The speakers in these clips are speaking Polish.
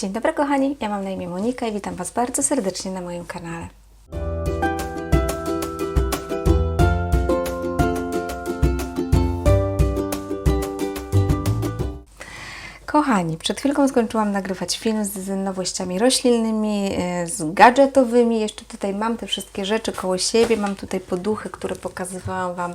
Dzień dobry kochani, ja mam na imię Monika i witam Was bardzo serdecznie na moim kanale. Kochani, przed chwilką skończyłam nagrywać film z nowościami roślinnymi, e, z gadżetowymi. Jeszcze tutaj mam te wszystkie rzeczy koło siebie. Mam tutaj poduchy, które pokazywałam Wam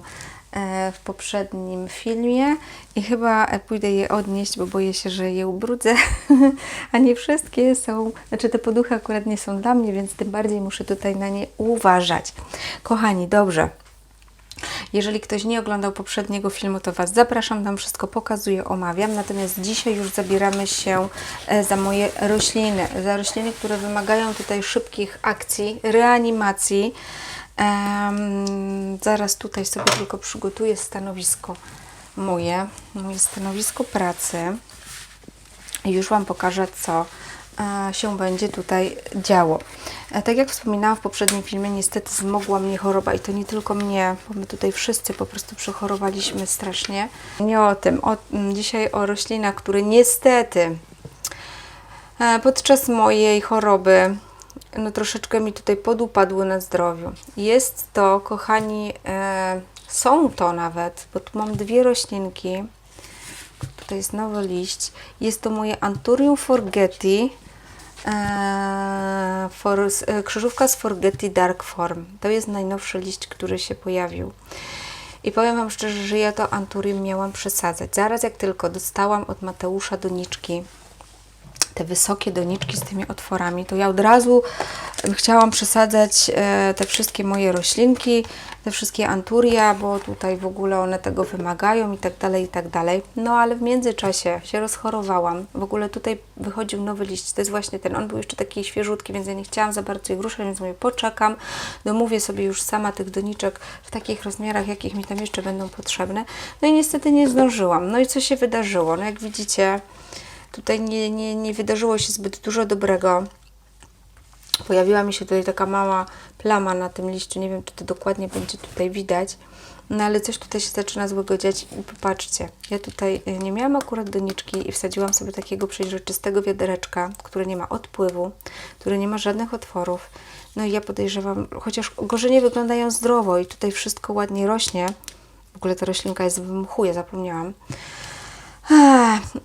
w poprzednim filmie i chyba e, pójdę je odnieść, bo boję się, że je ubrudzę. A nie wszystkie są, znaczy te poduchy akurat nie są dla mnie, więc tym bardziej muszę tutaj na nie uważać. Kochani, dobrze. Jeżeli ktoś nie oglądał poprzedniego filmu, to Was zapraszam, tam wszystko pokazuję, omawiam. Natomiast dzisiaj już zabieramy się e, za moje rośliny, za rośliny, które wymagają tutaj szybkich akcji, reanimacji. Em, zaraz tutaj sobie tylko przygotuję stanowisko moje, moje stanowisko pracy. I już Wam pokażę, co e, się będzie tutaj działo. E, Tak jak wspominałam w poprzednim filmie, niestety zmogła mnie choroba i to nie tylko mnie, bo my tutaj wszyscy po prostu przechorowaliśmy strasznie. Nie o tym, o, dzisiaj o roślinach, które niestety e, podczas mojej choroby no troszeczkę mi tutaj podupadły na zdrowiu. Jest to, kochani, e, są to nawet, bo tu mam dwie roślinki, Tutaj jest nowy liść. Jest to moje Anturium Forgeti. e, For, e, krzyżówka z Forgeti Dark Form. To jest najnowszy liść, który się pojawił. I powiem Wam szczerze, że ja to Anturium miałam przesadzać. Zaraz jak tylko dostałam od Mateusza doniczki, te wysokie doniczki z tymi otworami, to ja od razu chciałam przesadzać e, te wszystkie moje roślinki, te wszystkie anturia, bo tutaj w ogóle one tego wymagają i tak dalej, i tak dalej. No ale w międzyczasie się rozchorowałam. W ogóle tutaj wychodził nowy liść, to jest właśnie ten, on był jeszcze taki świeżutki, więc ja nie chciałam za bardzo ich ruszać, więc mówię, poczekam, domówię sobie już sama tych doniczek w takich rozmiarach, jakich mi tam jeszcze będą potrzebne. No i niestety nie zdążyłam. No i co się wydarzyło? No jak widzicie, tutaj nie, nie, nie wydarzyło się zbyt dużo dobrego. Pojawiła mi się tutaj taka mała plama na tym liściu. Nie wiem, czy to dokładnie będzie tutaj widać. No ale coś tutaj się zaczyna złego dziać. I popatrzcie, ja tutaj y, nie miałam akurat doniczki i wsadziłam sobie takiego przeźroczystego wiadereczka, które nie ma odpływu, które nie ma żadnych otworów. No i ja podejrzewam, chociaż korzenie wyglądają zdrowo i tutaj wszystko ładnie rośnie. W ogóle ta roślinka jest w mchu, ja zapomniałam.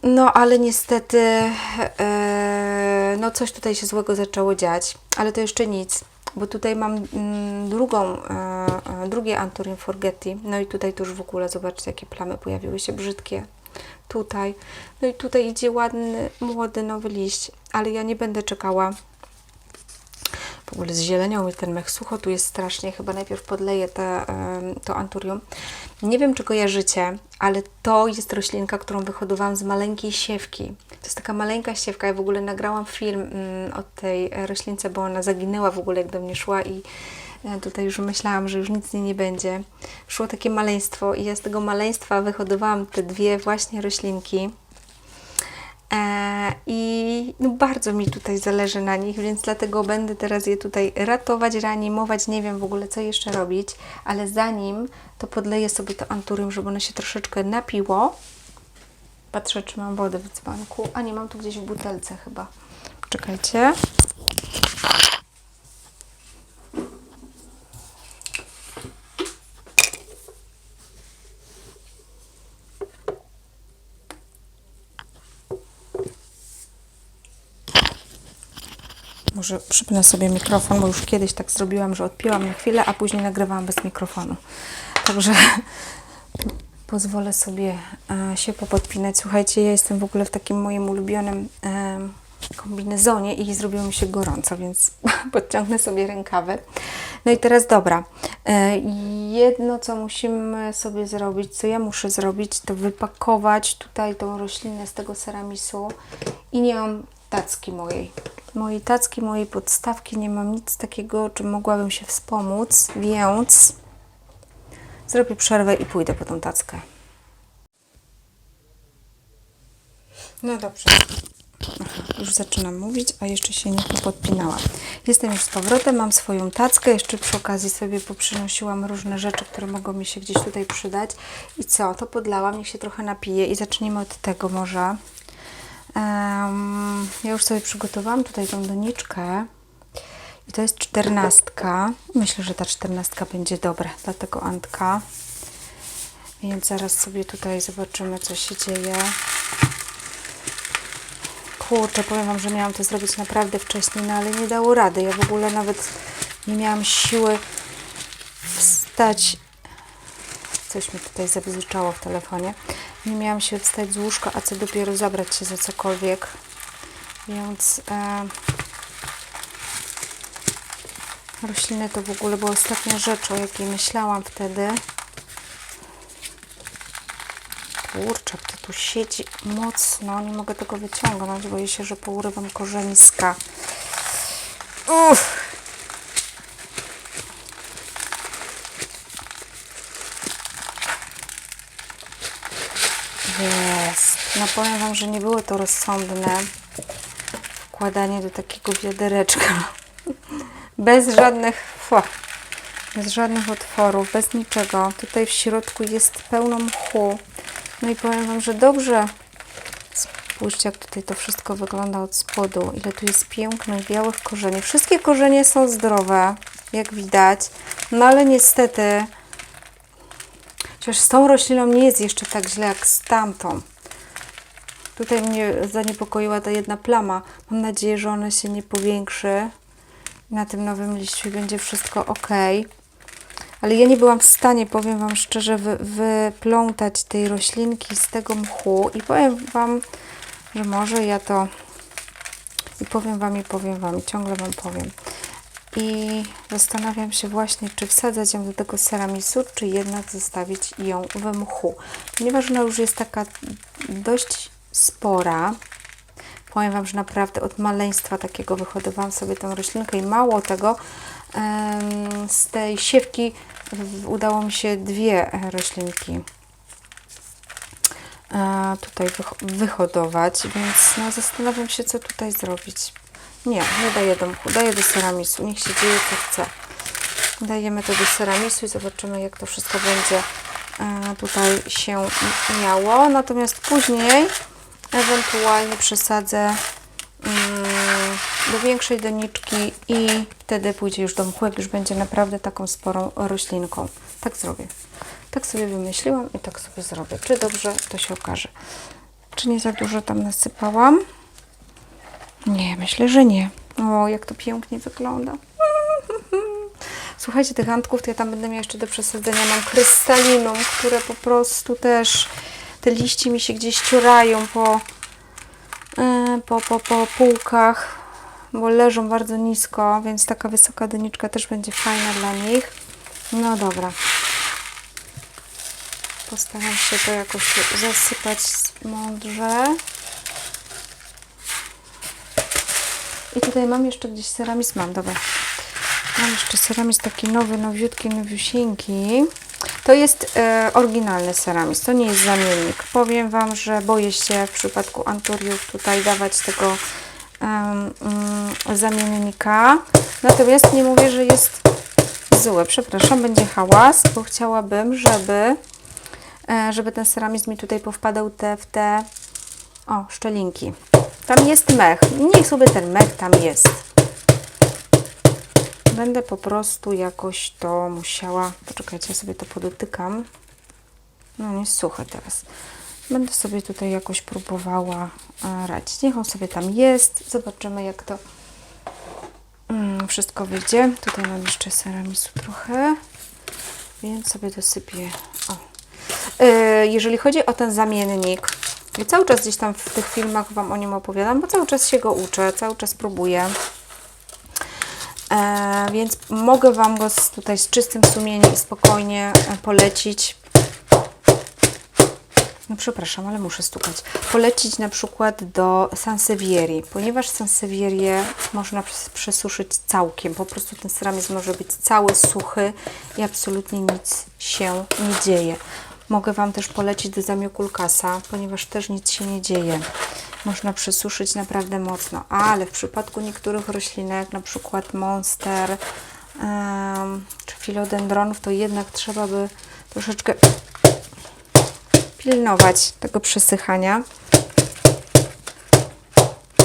No, ale niestety, e, no coś tutaj się złego zaczęło dziać, ale to jeszcze nic, bo tutaj mam mm, drugą, e, e, drugie Anturium Forgeti, no i tutaj to już w ogóle, zobaczcie, jakie plamy pojawiły się brzydkie. Tutaj, no i tutaj idzie ładny, młody, nowy liść, ale ja nie będę czekała. W ogóle zzieleniał mi ten mech sucho, tu jest strasznie, chyba najpierw podleję te, to anturium. Nie wiem, czy kojarzycie, ale to jest roślinka, którą wyhodowałam z maleńkiej siewki. To jest taka maleńka siewka, ja w ogóle nagrałam film mm, o tej roślince, bo ona zaginęła w ogóle, jak do mnie szła i e, tutaj już myślałam, że już nic z niej nie będzie. Szło takie maleństwo i ja z tego maleństwa wyhodowałam te dwie właśnie roślinki. E, I no bardzo mi tutaj zależy na nich, więc dlatego będę teraz je tutaj ratować, reanimować. Nie wiem w ogóle, co jeszcze robić, ale zanim to podleję sobie to anturium, żeby ono się troszeczkę napiło. Patrzę, czy mam wodę w dzbanku. A nie, mam tu gdzieś w butelce chyba. Czekajcie. Może przypnę sobie mikrofon, bo już kiedyś tak zrobiłam, że odpięłam na chwilę, a później nagrywałam bez mikrofonu. Także pozwolę sobie e, się popodpinać. Słuchajcie, ja jestem w ogóle w takim moim ulubionym e, kombinezonie i zrobiło mi się gorąco, więc podciągnę sobie rękawy. No i teraz dobra. E, jedno, co musimy sobie zrobić, co ja muszę zrobić, to wypakować tutaj tą roślinę z tego ceramisu i nie mam tacki mojej. Mojej tacki, mojej podstawki, nie mam nic takiego, czym mogłabym się wspomóc, więc zrobię przerwę i pójdę po tą tackę. No dobrze. Aha, już zaczynam mówić, a jeszcze się nie podpinałam. Jestem już z powrotem, mam swoją tackę. Jeszcze przy okazji sobie poprzynosiłam różne rzeczy, które mogą mi się gdzieś tutaj przydać. I co? To podlałam, niech się trochę napije i zaczniemy od tego może. Em, ja już sobie przygotowałam tutaj tą doniczkę. I to jest czternastka. Myślę, że ta czternastka będzie dobra dla tego Antka. Więc zaraz sobie tutaj zobaczymy, co się dzieje. Kurczę, powiem Wam, że miałam to zrobić naprawdę wcześniej, no ale nie dało rady. Ja w ogóle nawet nie miałam siły wstać. Coś mi tutaj zabzyczało w telefonie. Nie miałam siły wstać z łóżka, a co dopiero zabrać się za cokolwiek. Więc e, rośliny to w ogóle była ostatnia rzecz, o jakiej myślałam wtedy. Kurczę, jak to tu siedzi mocno. Nie mogę tego wyciągnąć. Boję się, że pourywam korzeniska. Uff. Jest. No powiem Wam, że nie było to rozsądne wkładanie do takiego wiadereczka. Bez żadnych, fua, bez żadnych otworów, bez niczego. Tutaj w środku jest pełno mchu. No i powiem Wam, że dobrze. Spójrzcie, jak tutaj to wszystko wygląda od spodu. Ile tu jest pięknych, białych korzeni. Wszystkie korzenie są zdrowe, jak widać. No ale niestety, chociaż z tą rośliną nie jest jeszcze tak źle jak z tamtą. Tutaj mnie zaniepokoiła ta jedna plama. Mam nadzieję, że ona się nie powiększy. Na tym nowym liściu będzie wszystko ok. Ale ja nie byłam w stanie, powiem Wam szczerze, wy, wyplątać tej roślinki z tego mchu i powiem Wam, że może ja to i powiem Wam, i powiem Wam, i ciągle Wam powiem. I zastanawiam się właśnie, czy wsadzać ją do tego ceramisu, czy jednak zostawić ją we mchu. Ponieważ ona już jest taka dość spora, powiem Wam, że naprawdę od maleństwa takiego wyhodowałam sobie tą roślinkę i mało tego, z tej siewki udało mi się dwie roślinki e, tutaj wyhodować, więc no, zastanawiam się, co tutaj zrobić. Nie, nie daję do mchu, daję do ceramisu, niech się dzieje, co chce. Dajemy to do ceramisu i zobaczymy, jak to wszystko będzie e, tutaj się miało. Natomiast później ewentualnie przesadzę mm, do większej doniczki i wtedy pójdzie już do mchu, jak już będzie naprawdę taką sporą roślinką. Tak zrobię. Tak sobie wymyśliłam i tak sobie zrobię. Czy dobrze, to się okaże. Czy nie za dużo tam nasypałam? Nie, myślę, że nie. O, jak to pięknie wygląda. Słuchajcie, tych antków to ja tam będę miała jeszcze do przesadzenia. Mam krystalinum, które po prostu też te liście mi się gdzieś ciurają po, e, po, po, po półkach, bo leżą bardzo nisko, więc taka wysoka doniczka też będzie fajna dla nich. No dobra. Postaram się to jakoś zasypać mądrze. I tutaj mam jeszcze gdzieś ceramizm. Mam, dobra. Mam jeszcze ceramizm taki nowy, nowiutki, nowiusieńki. To jest e, oryginalny ceramizm, to nie jest zamiennik. Powiem Wam, że boję się w przypadku anturiów tutaj dawać tego mm, zamiennika. Natomiast nie mówię, że jest złe. Przepraszam, będzie hałas, bo chciałabym, żeby, e, żeby ten ceramizm mi tutaj powpadał te, w te o, szczelinki. Tam jest mech. Niech sobie ten mech tam jest. Będę po prostu jakoś to musiała... Poczekajcie, ja sobie to podotykam. No, nie jest suche teraz. Będę sobie tutaj jakoś próbowała e, radzić. Niech on sobie tam jest. Zobaczymy, jak to mm, wszystko wyjdzie. Tutaj mam jeszcze ceramisu trochę, więc sobie dosypię. O. E, jeżeli chodzi o ten zamiennik, bo cały czas gdzieś tam w tych filmach Wam o nim opowiadam, bo cały czas się go uczę, cały czas próbuję. E, więc mogę Wam go z, tutaj z czystym sumieniem spokojnie e, polecić. No przepraszam, ale muszę stukać. Polecić na przykład do Sansevierii, ponieważ Sansevierię można przes- przesuszyć całkiem. Po prostu ten ceramizm może być cały suchy i absolutnie nic się nie dzieje. Mogę Wam też polecić do Zamiokulkasa, ponieważ też nic się nie dzieje. Można przesuszyć naprawdę mocno, ale w przypadku niektórych roślinek, na przykład monster em, czy filodendronów, to jednak trzeba by troszeczkę pilnować tego przesychania.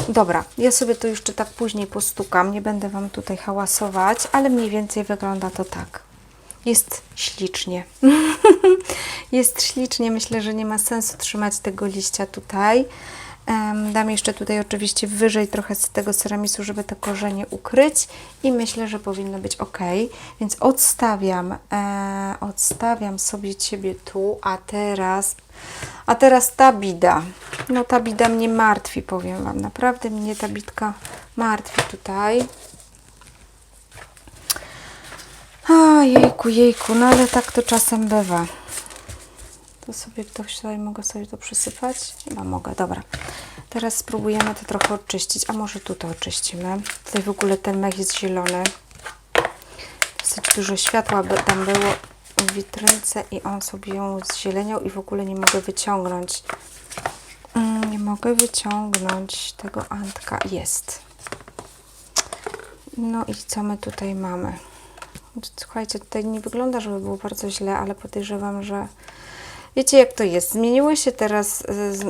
Dobra, ja sobie to jeszcze tak później postukam, nie będę Wam tutaj hałasować, ale mniej więcej wygląda to tak. Jest ślicznie. Jest ślicznie, myślę, że nie ma sensu trzymać tego liścia tutaj. Dam jeszcze tutaj oczywiście wyżej trochę z tego ceramisu, żeby te korzenie ukryć i myślę, że powinno być ok. Więc odstawiam, e, odstawiam sobie Ciebie tu, a teraz, a teraz ta bida. No ta bida mnie martwi, powiem Wam. Naprawdę mnie ta bidka martwi tutaj. A, jejku, jejku, no ale tak to czasem bywa. To sobie to tutaj mogę sobie to przysypać? Chyba mogę, dobra. Teraz spróbujemy to trochę oczyścić, a może tu to oczyścimy. Tutaj w ogóle ten mech jest zielony. Dosyć dużo światła by tam było w witrynce i on sobie ją zzieleniał i w ogóle nie mogę wyciągnąć. Mm, Nie mogę wyciągnąć tego antka. Jest. No i co my tutaj mamy? Słuchajcie, tutaj nie wygląda, żeby było bardzo źle, ale podejrzewam, że wiecie jak to jest. Zmieniły się teraz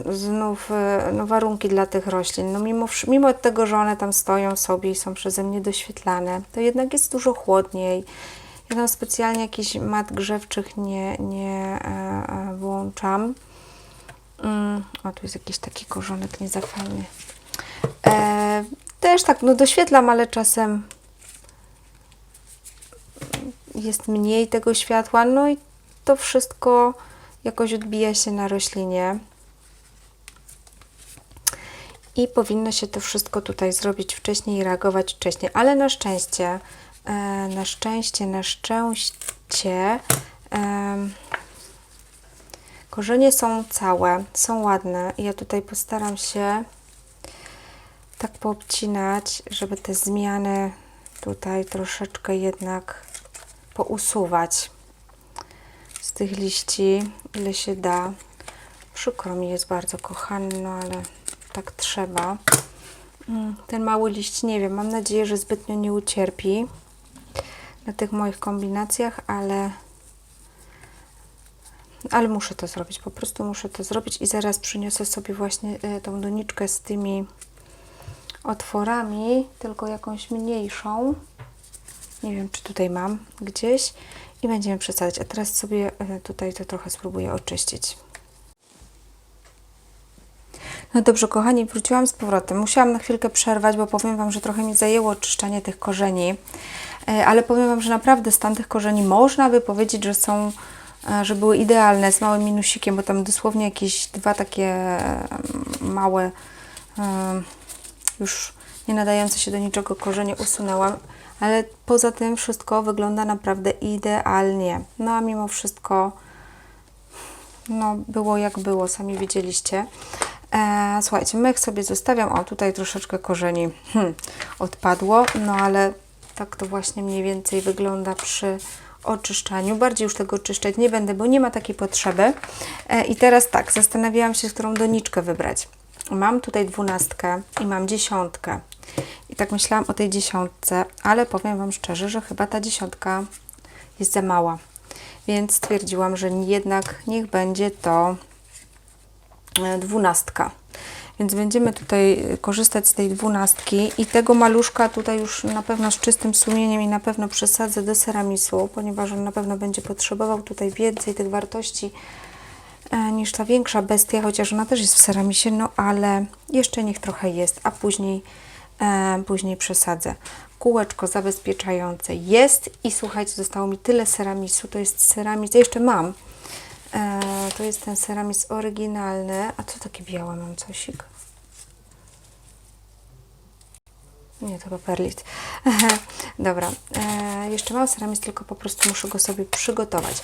e, znów e, no, warunki dla tych roślin. No, mimo, mimo tego, że one tam stoją sobie i są przeze mnie doświetlane, to jednak jest dużo chłodniej. Ja tam specjalnie jakichś mat grzewczych nie, nie e, włączam. Mm, o, tu jest jakiś taki korzonek nie za fajny. E, też tak, no doświetlam, ale czasem jest mniej tego światła, no i to wszystko jakoś odbija się na roślinie. I powinno się to wszystko tutaj zrobić wcześniej i reagować wcześniej, ale na szczęście, e, na szczęście, na szczęście, em, korzenie są całe, są ładne. I ja tutaj postaram się tak poobcinać, żeby te zmiany tutaj troszeczkę jednak pousuwać tych liści, ile się da. Przykro mi jest bardzo, kochany, no ale tak trzeba. Mm, Ten mały liść, nie wiem, mam nadzieję, że zbytnio nie ucierpi na tych moich kombinacjach, ale ale muszę to zrobić, po prostu muszę to zrobić i zaraz przyniosę sobie właśnie e, tą doniczkę z tymi otworami, tylko jakąś mniejszą. Nie wiem, czy tutaj mam gdzieś i będziemy przesadzać. A teraz sobie e, tutaj to trochę spróbuję oczyścić. No dobrze, kochani, wróciłam z powrotem. Musiałam na chwilkę przerwać, bo powiem Wam, że trochę mi zajęło oczyszczanie tych korzeni, E, ale powiem Wam, że naprawdę z tamtych korzeni można by powiedzieć, że są, e, że były idealne, z małym minusikiem, bo tam dosłownie jakieś dwa takie małe, już nie nadające się do niczego korzenie usunęłam, ale poza tym wszystko wygląda naprawdę idealnie. No a mimo wszystko no, było jak było, sami widzieliście. E, słuchajcie, mech sobie zostawiam. O, tutaj troszeczkę korzeni hmm, odpadło, no ale tak to właśnie mniej więcej wygląda przy oczyszczaniu. Bardziej już tego oczyszczać nie będę, bo nie ma takiej potrzeby. E, I teraz tak, zastanawiałam się, którą doniczkę wybrać. Mam tutaj dwunastkę i mam dziesiątkę. I tak myślałam o tej dziesiątce, ale powiem Wam szczerze, że chyba ta dziesiątka jest za mała. Więc stwierdziłam, że jednak niech będzie to e, dwunastka. Więc będziemy tutaj e, korzystać z tej dwunastki i tego maluszka tutaj już na pewno z czystym sumieniem i na pewno przesadzę do ceramisu, ponieważ on na pewno będzie potrzebował tutaj więcej tych wartości e, niż ta większa bestia, chociaż ona też jest w ceramisie, no ale jeszcze niech trochę jest, a później, później przesadzę. Kółeczko zabezpieczające jest i słuchajcie, zostało mi tyle ceramisu, to jest ceramis, ja jeszcze mam, e, to jest ten ceramis oryginalny, a co takie białe mam cosik? Nie, to chyba. Dobra, e, jeszcze mam ceramis, tylko po prostu muszę go sobie przygotować.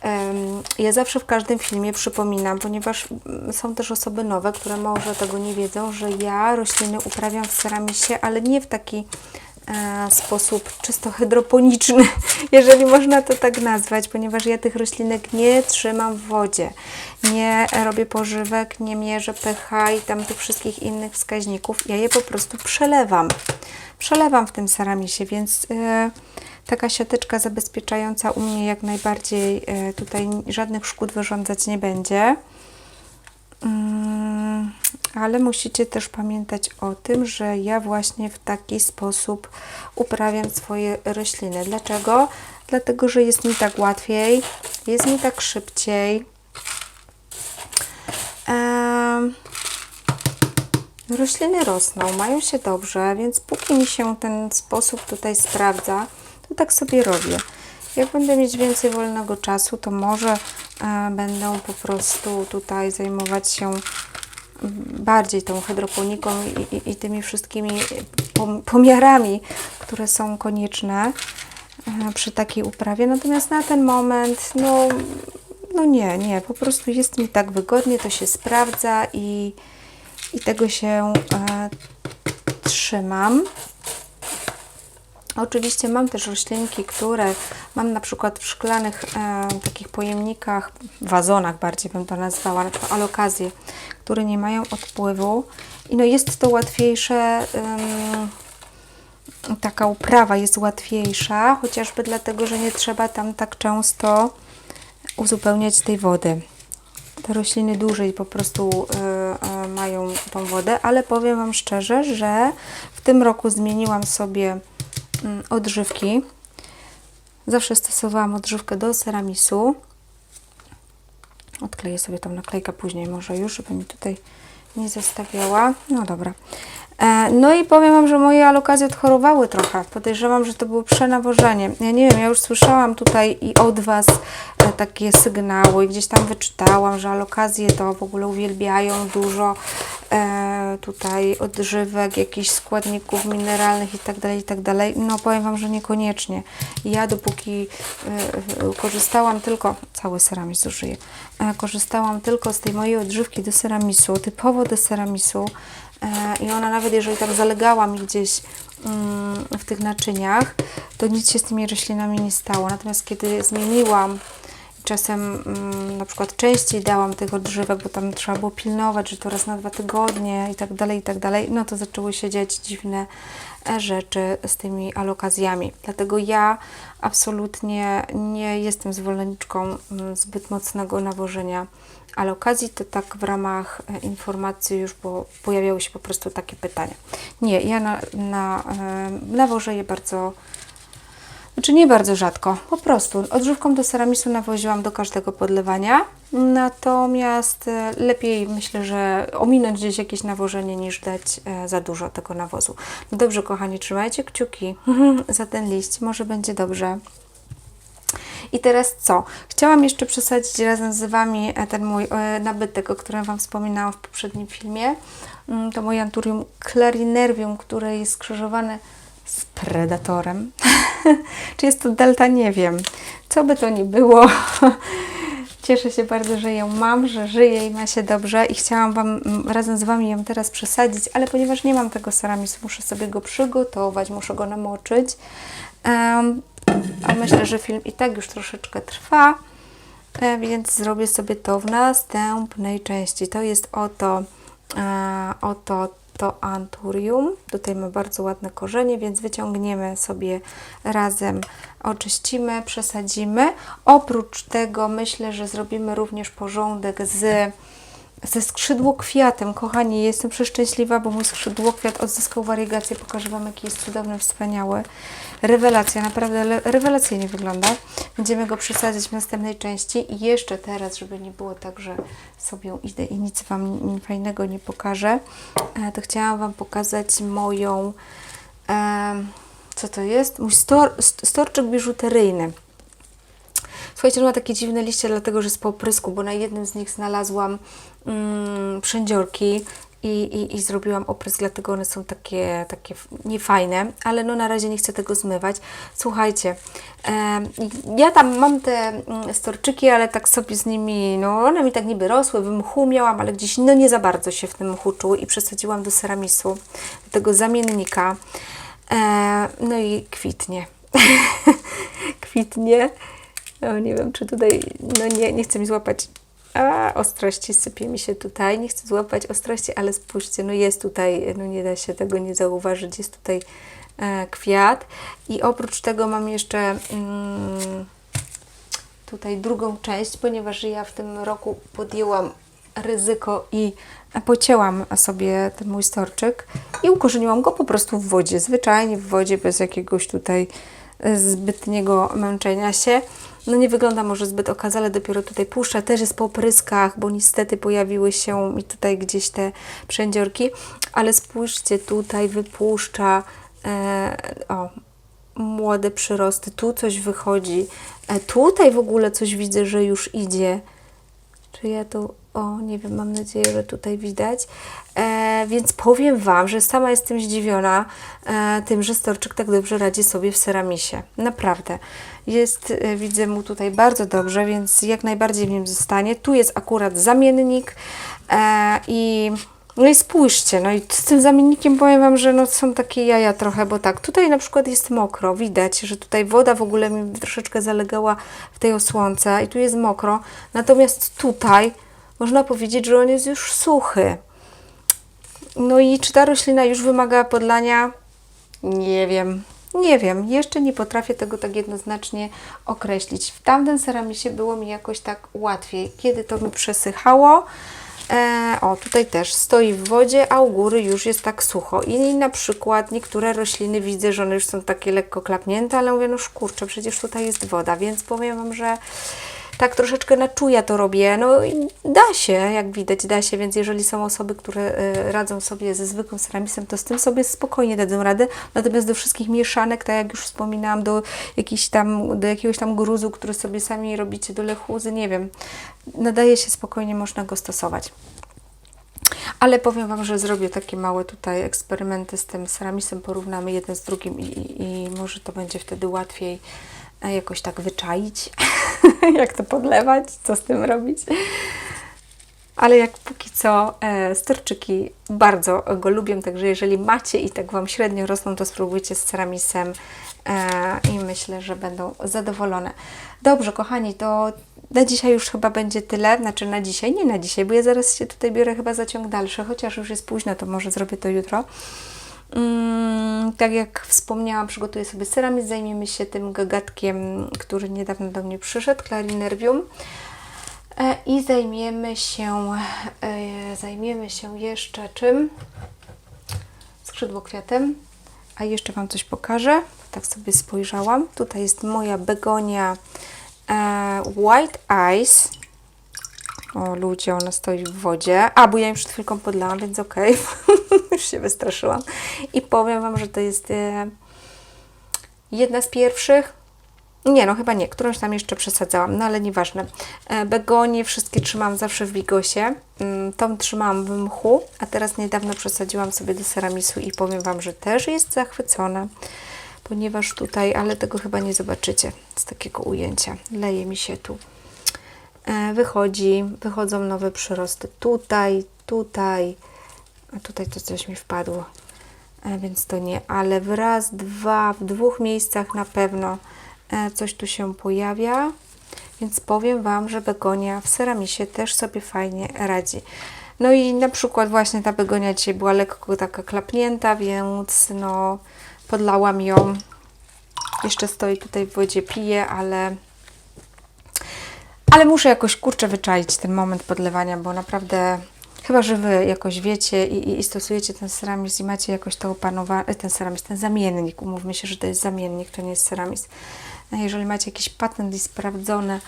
Em, ja zawsze w każdym filmie przypominam, ponieważ mm, są też osoby nowe, które może tego nie wiedzą, że ja rośliny uprawiam w ceramisie, ale nie w taki e, sposób czysto hydroponiczny, jeżeli można to tak nazwać, ponieważ ja tych roślinek nie trzymam w wodzie, nie robię pożywek, nie mierzę pH i tam tych wszystkich innych wskaźników, ja je po prostu przelewam. Przelewam w tym ceramisie, więc e, taka siateczka zabezpieczająca u mnie jak najbardziej e, tutaj żadnych szkód wyrządzać nie będzie. Mm, ale musicie też pamiętać o tym, że ja właśnie w taki sposób uprawiam swoje rośliny. Dlaczego? Dlatego, że jest mi tak łatwiej, jest mi tak szybciej. Rośliny rosną, mają się dobrze, więc póki mi się ten sposób tutaj sprawdza, to tak sobie robię. Jak będę mieć więcej wolnego czasu, to może e, będę po prostu tutaj zajmować się bardziej tą hydroponiką i, i, i tymi wszystkimi pom- pomiarami, które są konieczne e, przy takiej uprawie. Natomiast na ten moment, no, no nie, nie, po prostu jest mi tak wygodnie, to się sprawdza i, i tego się e, trzymam. Oczywiście mam też roślinki, które mam na przykład w szklanych e, takich pojemnikach, wazonach bardziej bym to nazwała, na przykład alokazje, które nie mają odpływu i no jest to łatwiejsze, ym, taka uprawa jest łatwiejsza, chociażby dlatego, że nie trzeba tam tak często uzupełniać tej wody. Te rośliny dłużej po prostu y, y, mają tą wodę, ale powiem Wam szczerze, że w tym roku zmieniłam sobie odżywki. Zawsze stosowałam odżywkę do ceramisu. Odkleję sobie tą naklejkę później może już, żeby mi tutaj nie zostawiała. No dobra. E, No i powiem Wam, że moje alokacje odchorowały trochę. Podejrzewam, że to było przenawożenie. Ja nie wiem, ja już słyszałam tutaj i od Was e, takie sygnały. Gdzieś tam wyczytałam, że alokacje to w ogóle uwielbiają dużo e, tutaj odżywek, jakichś składników mineralnych i tak dalej, i tak dalej. No powiem Wam, że niekoniecznie. Ja dopóki korzystałam tylko, cały ceramis zużyję, korzystałam tylko z tej mojej odżywki do ceramisu, typowo do ceramisu, i ona nawet jeżeli tam zalegała mi gdzieś mm, w tych naczyniach, to nic się z tymi roślinami nie stało. Natomiast kiedy zmieniłam, czasem mm, na przykład częściej dałam tych odżywek, bo tam trzeba było pilnować, że to raz na dwa tygodnie i tak dalej, i tak dalej, no to zaczęły się dziać dziwne e, rzeczy z tymi alokazjami. Dlatego ja absolutnie nie jestem zwolenniczką mm, zbyt mocnego nawożenia ale okazji to tak w ramach e, informacji już bo pojawiały się po prostu takie pytania. Nie, ja na, na, e, nawożę je bardzo, znaczy nie bardzo rzadko, po prostu odżywką do ceramisu nawoziłam do każdego podlewania, natomiast e, lepiej myślę, że ominąć gdzieś jakieś nawożenie niż dać za dużo tego nawozu. No dobrze kochani, trzymajcie kciuki za ten liść, może będzie dobrze. I teraz co? Chciałam jeszcze przesadzić razem z Wami e, ten mój e, nabytek, o którym Wam wspominałam w poprzednim filmie. Mm, to moje Anturium clarinervium, które jest skrzyżowane z Predatorem. Czy jest to delta? Nie wiem. Co by to ni było. Cieszę się bardzo, że ją mam, że żyje i ma się dobrze i chciałam Wam mm, razem z Wami ją teraz przesadzić, ale ponieważ nie mam tego ceramisu, muszę sobie go przygotować, muszę go namoczyć. Um, a myślę, że film i tak już troszeczkę trwa, e, więc zrobię sobie to w następnej części. To jest oto, e, oto to anturium. Tutaj ma bardzo ładne korzenie, więc wyciągniemy sobie razem, oczyścimy, przesadzimy. Oprócz tego myślę, że zrobimy również porządek z ze skrzydłokwiatem. Kochani, jestem przeszczęśliwa, bo mój skrzydłokwiat odzyskał wariegację. Pokażę Wam, jaki jest cudowny, wspaniały. Rewelacja, naprawdę rewelacyjnie wygląda. Będziemy go przesadzać w następnej części. I jeszcze teraz, żeby nie było tak, że sobie idę i nic Wam fajnego nie pokażę, e, to chciałam Wam pokazać moją, e, co to jest? Mój stor, storczyk biżuteryjny. Słuchajcie, on ma takie dziwne liście, dlatego że z po oprysku, bo na jednym z nich znalazłam mm, przędziorki i, i, i zrobiłam oprysk, dlatego one są takie, takie niefajne, ale no na razie nie chcę tego zmywać. Słuchajcie, e, ja tam mam te mm, storczyki, ale tak sobie z nimi, no one mi tak niby rosły, w mchu miałam, ale gdzieś no nie za bardzo się w tym mchu czuły i przesadziłam do ceramisu, do tego zamiennika. E, no i kwitnie. kwitnie. No, nie wiem, czy tutaj, no nie, nie chcę mi złapać a ostrości sypie mi się tutaj. Nie chcę złapać ostrości, ale spójrzcie, no jest tutaj, no nie da się tego nie zauważyć, jest tutaj e, kwiat. I oprócz tego mam jeszcze mm, tutaj drugą część, ponieważ ja w tym roku podjęłam ryzyko i pocięłam sobie ten mój storczyk i ukorzeniłam go po prostu w wodzie, zwyczajnie w wodzie, bez jakiegoś tutaj e, zbytniego męczenia się. No nie wygląda może zbyt okazale, dopiero tutaj puszcza, też jest po pryskach, bo niestety pojawiły się mi tutaj gdzieś te przędziorki, ale spójrzcie, tutaj wypuszcza e, o, młode przyrosty, tu coś wychodzi, e, tutaj w ogóle coś widzę, że już idzie. Czy ja tu, o nie wiem, mam nadzieję, że tutaj widać. E, więc powiem Wam, że sama jestem zdziwiona e, tym, że storczyk tak dobrze radzi sobie w ceramisie. Naprawdę. Jest, e, widzę mu tutaj bardzo dobrze, więc jak najbardziej w nim zostanie. Tu jest akurat zamiennik e, i no i spójrzcie, no i z tym zamiennikiem powiem Wam, że no są takie jaja trochę, bo tak, tutaj na przykład jest mokro, widać, że tutaj woda w ogóle mi troszeczkę zalegała w tej osłonce i tu jest mokro, natomiast tutaj można powiedzieć, że on jest już suchy. No i czy ta roślina już wymaga podlania? Nie wiem. Nie wiem, jeszcze nie potrafię tego tak jednoznacznie określić. W tamtym ceramisie było mi jakoś tak łatwiej, kiedy to mi przesychało. E, o, tutaj też stoi w wodzie, a u góry już jest tak sucho. I na przykład niektóre rośliny widzę, że one już są takie lekko klapnięte, ale mówię, no kurczę, przecież tutaj jest woda, więc powiem Wam, że tak troszeczkę na czuja to robię. No i da się, jak widać, da się, więc jeżeli są osoby, które e, radzą sobie ze zwykłym ceramisem, to z tym sobie spokojnie dadzą radę. Natomiast do wszystkich mieszanek, tak jak już wspominałam, do, tam, do jakiegoś tam gruzu, który sobie sami robicie, do lechuzy, nie wiem, nadaje się spokojnie, można go stosować. Ale powiem Wam, że zrobię takie małe tutaj eksperymenty z tym ceramisem, porównamy jeden z drugim i, i, może to będzie wtedy łatwiej jakoś tak wyczaić, jak to podlewać, co z tym robić. Ale jak póki co e, sterczyki bardzo go lubię, także jeżeli macie i tak Wam średnio rosną, to spróbujcie z ceramisem e, i myślę, że będą zadowolone. Dobrze, kochani, to na dzisiaj już chyba będzie tyle. Znaczy na dzisiaj, nie na dzisiaj, bo ja zaraz się tutaj biorę chyba za ciąg dalszy, chociaż już jest późno, to może zrobię to jutro. Mm, tak jak wspomniałam, przygotuję sobie ceramid, zajmiemy się tym gagatkiem, który niedawno do mnie przyszedł, Clarinervium. E, I zajmiemy się, e, zajmiemy się jeszcze czym? Skrzydłokwiatem. A jeszcze Wam coś pokażę. Tak sobie spojrzałam. Tutaj jest moja begonia e, White Eyes. O ludzie, ona stoi w wodzie. A, bo ja ją przed chwilką podlałam, więc okej. Już się wystraszyłam. I powiem Wam, że to jest e, jedna z pierwszych. Nie, no chyba nie. Którąś tam jeszcze przesadzałam, no ale nieważne. E, begonie wszystkie trzymam zawsze w bigosie. Mm, Tą trzymałam w mchu, a teraz niedawno przesadziłam sobie do ceramisu i powiem Wam, że też jest zachwycona. Ponieważ tutaj, ale tego chyba nie zobaczycie z takiego ujęcia. Leje mi się tu. E, wychodzi, wychodzą nowe przyrosty tutaj, tutaj, a tutaj to coś mi wpadło, e, więc to nie, ale w raz, dwa, w dwóch miejscach na pewno e, coś tu się pojawia, więc powiem Wam, że begonia w ceramisie też sobie fajnie radzi. No i na przykład właśnie ta begonia dzisiaj była lekko taka klapnięta, więc no podlałam ją. Jeszcze stoi tutaj w wodzie, pije, ale ale muszę jakoś kurczę wyczaić ten moment podlewania, bo naprawdę chyba, że Wy jakoś wiecie i, i, i stosujecie ten ceramizm i macie jakoś to opanowane, ten ceramizm, ten zamiennik, umówmy się, że to jest zamiennik, to nie jest ceramizm. No, Jeżeli macie jakiś patent i sprawdzone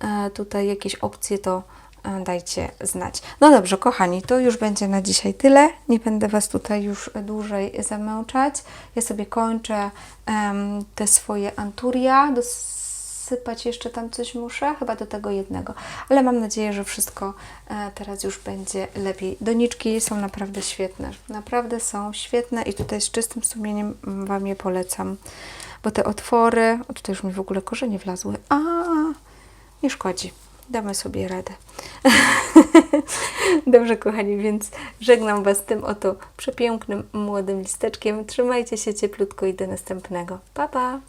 e, tutaj jakieś opcje, to e, dajcie znać. No dobrze, kochani, to już będzie na dzisiaj tyle. Nie będę Was tutaj już dłużej zamęczać. Ja sobie kończę em, te swoje anturia. Dosypać jeszcze tam coś muszę, chyba do tego jednego. Ale mam nadzieję, że wszystko e, teraz już będzie lepiej. Doniczki są naprawdę świetne. Naprawdę są świetne i tutaj z czystym sumieniem mm, Wam je polecam. Bo te otwory, o tutaj już mi w ogóle korzenie wlazły. A, nie szkodzi. Damy sobie radę. Dobrze, kochani, więc żegnam Was tym oto przepięknym młodym listeczkiem. Trzymajcie się cieplutko i do następnego. Pa, pa!